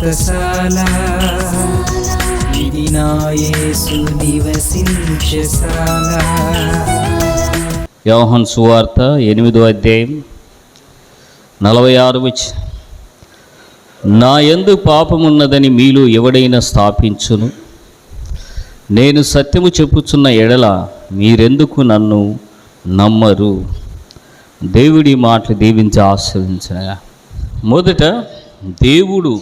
వ్రతశాల ఇది నివసించశాల యోహన్ సువార్త ఎనిమిదో అధ్యాయం నలభై ఆరు వచ్చి నా ఎందు పాపమున్నదని మీలో ఎవడైనా స్థాపించును? నేను సత్యము చెప్పుచున్న ఎడల మీరెందుకు నన్ను నమ్మరు? దేవుడి మాటలు దీవించి ఆశ్రయించగా మొదట దేవుడు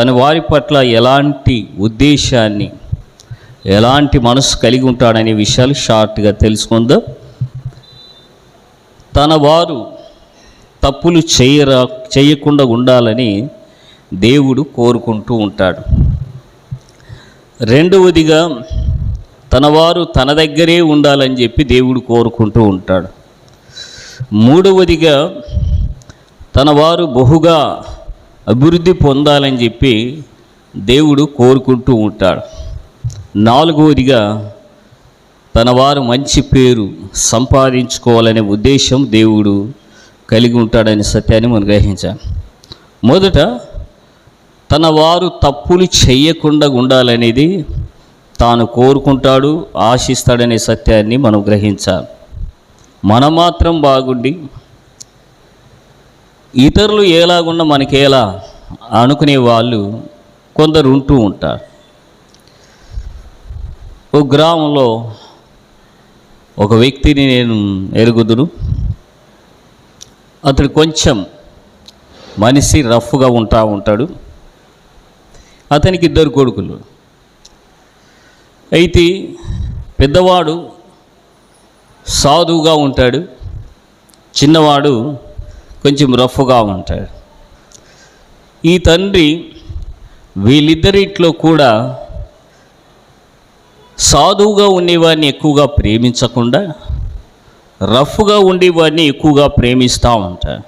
తన వారి పట్ల ఎలాంటి ఉద్దేశాన్ని ఎలాంటి మనసు కలిగి ఉంటాడనే విషయాలు షార్ట్గా తెలుసుకుందాం. తన వారు తప్పులు చేయరా చేయకుండా ఉండాలని దేవుడు కోరుకుంటూ ఉంటాడు. రెండవదిగా తన వారు తన దగ్గరే ఉండాలని చెప్పి దేవుడు కోరుకుంటూ ఉంటాడు. మూడవదిగా తన వారు బహుగా అభివృద్ధి పొందాలని చెప్పి దేవుడు కోరుకుంటూ ఉంటాడు. నాలుగవదిగా తన వారు మంచి పేరు సంపాదించుకోవాలనే ఉద్దేశం దేవుడు కలిగి ఉంటాడనే సత్యాన్ని మనం గ్రహించాం. మొదట తన వారు తప్పులు చేయకుండా ఉండాలనేది తాను కోరుకుంటాడు ఆశిస్తాడనే సత్యాన్ని మనం గ్రహించాలి మనం మాత్రం బాగుండి ఇతరులు ఎలాగున్నా మనకేలా అనుకునే వాళ్ళు కొందరు ఉంటూ ఉంటారు. ఒక గ్రామంలో ఒక వ్యక్తిని నేను ఎరుగుదును. అతడు కొంచెం మనిషి రఫ్గా ఉంటా ఉంటాడు. అతనికి ఇద్దరు కొడుకులు. అయితే పెద్దవాడు సాధువుగా ఉంటాడు. చిన్నవాడు కొంచెం రఫ్గా ఉంటాడు. ఈ తండ్రి వీళ్ళిద్దరిట్లో కూడా సాధువుగా ఉండేవాడిని ఎక్కువగా ప్రేమించకుండా రఫ్గా ఉండేవాడిని ఎక్కువగా ప్రేమిస్తూ ఉంటాడు.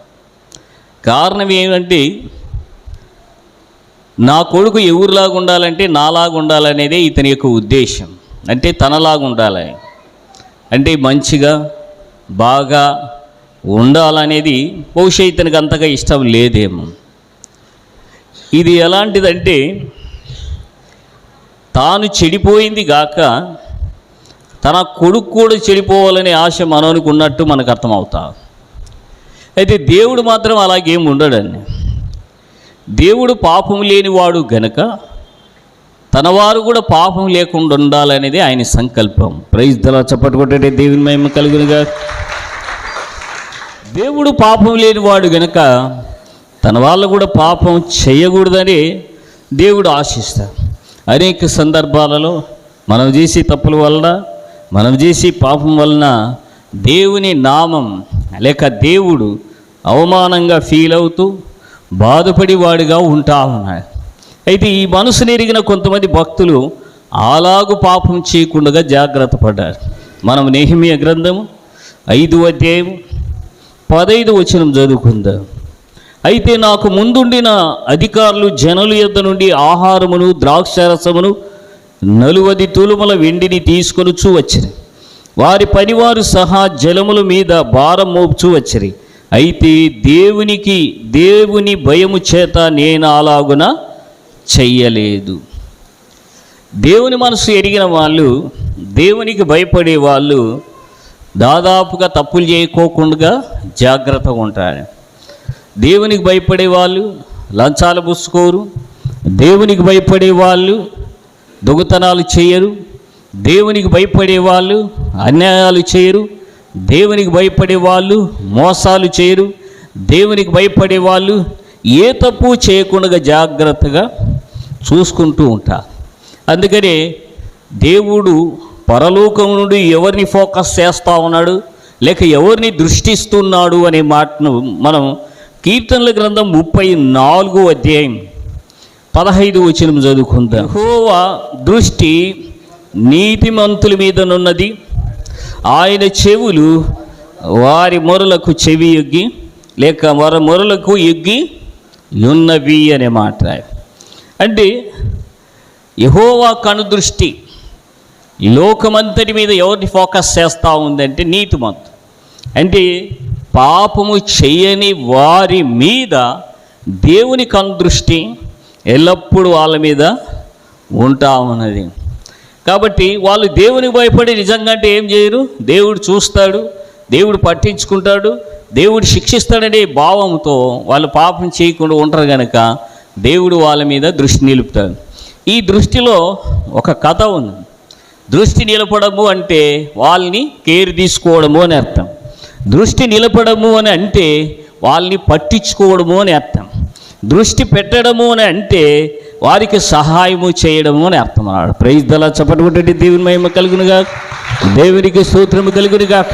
కారణం ఏమంటే నా కొడుకు ఎవరిలాగా ఉండాలంటే నాలాగా ఉండాలనేదే ఇతని యొక్క ఉద్దేశం. అంటే తనలాగా ఉండాలని అంటే మంచిగా బాగా ఉండాలనేది బహుశా ఇతనికి అంతగా ఇష్టం లేదేమో. ఇది ఎలాంటిదంటే తాను చెడిపోయింది గాక తన కొడుకు కూడా చెడిపోవాలనే ఆశ మనోనికి ఉన్నట్టు మనకు అర్థమవుతా. అయితే దేవుడు మాత్రం అలాగేం ఉండడండి. దేవుడు పాపం లేనివాడు గనక తన వారు కూడా పాపం లేకుండా ఉండాలనేది ఆయన సంకల్పం. ప్రైజ్ దళ చప్పట్టుకుంటే దేవుని మేము కలుగునుగా దేవుడు పాపం లేనివాడు గనక తన వాళ్ళు కూడా పాపం చేయకూడదని దేవుడు ఆశిస్తాడు అనేక సందర్భాలలో మనం చేసే తప్పుల వలన మనం చేసే పాపం వలన దేవుని నామం లేక దేవుడు అవమానంగా ఫీల్ అవుతూ బాధపడి వాడిగా ఉంటా ఉన్నాడు. అయితే ఈ మనసు నెరిగిన కొంతమంది భక్తులు అలాగు పాపం చేయకుండా జాగ్రత్త పడ్డారు. మనం నేహిమియ గ్రంథము ఐదు అధ్యాయం పదైదు వచనం చదువుకుందాం. అయితే నాకు ముందుండిన అధికారులు జనుల యొద్ద నుండి ఆహారమును ద్రాక్షరసమును నలువది తులుముల వెండిని తీసుకొనుచూ వచ్చిరి. వారి పనివారు సహా జలముల మీద భారం మోపుచూ వచ్చిరి. అయితే దేవునికి దేవుని భయము చేత నేను అలాగున చెయ్యలేదు. దేవుని మనసు ఎరిగిన వాళ్ళు దేవునికి భయపడే వాళ్ళు దాదాపుగా తప్పులు చేయకోకుండా జాగ్రత్తగా ఉంటారు. దేవునికి భయపడే వాళ్ళు లంచాలు పుచ్చుకోరు దేవునికి భయపడే వాళ్ళు దొంగతనాలు చేయరు. దేవునికి భయపడే వాళ్ళు అన్యాయాలు చేయరు. దేవునికి భయపడే వాళ్ళు మోసాలు చేయరు. దేవునికి భయపడే వాళ్ళు ఏ తప్పు చేయకుండా జాగ్రత్తగా చూసుకుంటూ ఉంటారు. అందుకనే దేవుడు పరలోకం నుండి ఎవరిని ఫోకస్ చేస్తూ ఉన్నాడు? లేక ఎవరిని దృష్టిస్తున్నాడు అనే మాటను మనం కీర్తనల గ్రంథం ముప్పై నాలుగో అధ్యాయం పదహైదు వచనం చదువుకుందాం. హోవా దృష్టి నీతిమంతుల మీదనున్నది ఆయన చెవులు వారి మొరలకు చెవి ఎగ్గి లేక వారి మొరలకు ఎగ్గి ఉన్నవి అనే మాట అంటే యహోవా కనుదృష్టి ఈ లోకమంతటి మీద ఎవరిని ఫోకస్ చేస్తూ ఉందంటే నీతిమంతు అంటే పాపము చేయని వారి మీద దేవుని కందృష్టి ఎల్లప్పుడూ వాళ్ళ మీద ఉంటా ఉన్నది. కాబట్టి వాళ్ళు దేవుని భయపడి నిజంగా అంటే ఏం చేయరు? దేవుడు చూస్తాడు దేవుడు పట్టించుకుంటాడు దేవుడు శిక్షిస్తాడనే భావంతో వాళ్ళు పాపం చేయకుండా ఉంటారు కనుక దేవుడు వాళ్ళ మీద దృష్టి నిలుపుతాడు. ఈ దృష్టిలో ఒక కథ ఉంది. దృష్టి నిలపడము అంటే వాళ్ళని కేర్ తీసుకోవడము అని అర్థం. దృష్టి నిలపడము అని అంటే వాళ్ళని పట్టించుకోవడము అని అర్థం. దృష్టి పెట్టడము అని అంటే వారికి సహాయము చేయడము అని అర్థం. అన్నాడు ప్రైజ్ దళ చప్పటి కొట్టండి. దేవుని మహిమ కలుగునుగా దేవునికి సూత్రము కలుగునుగా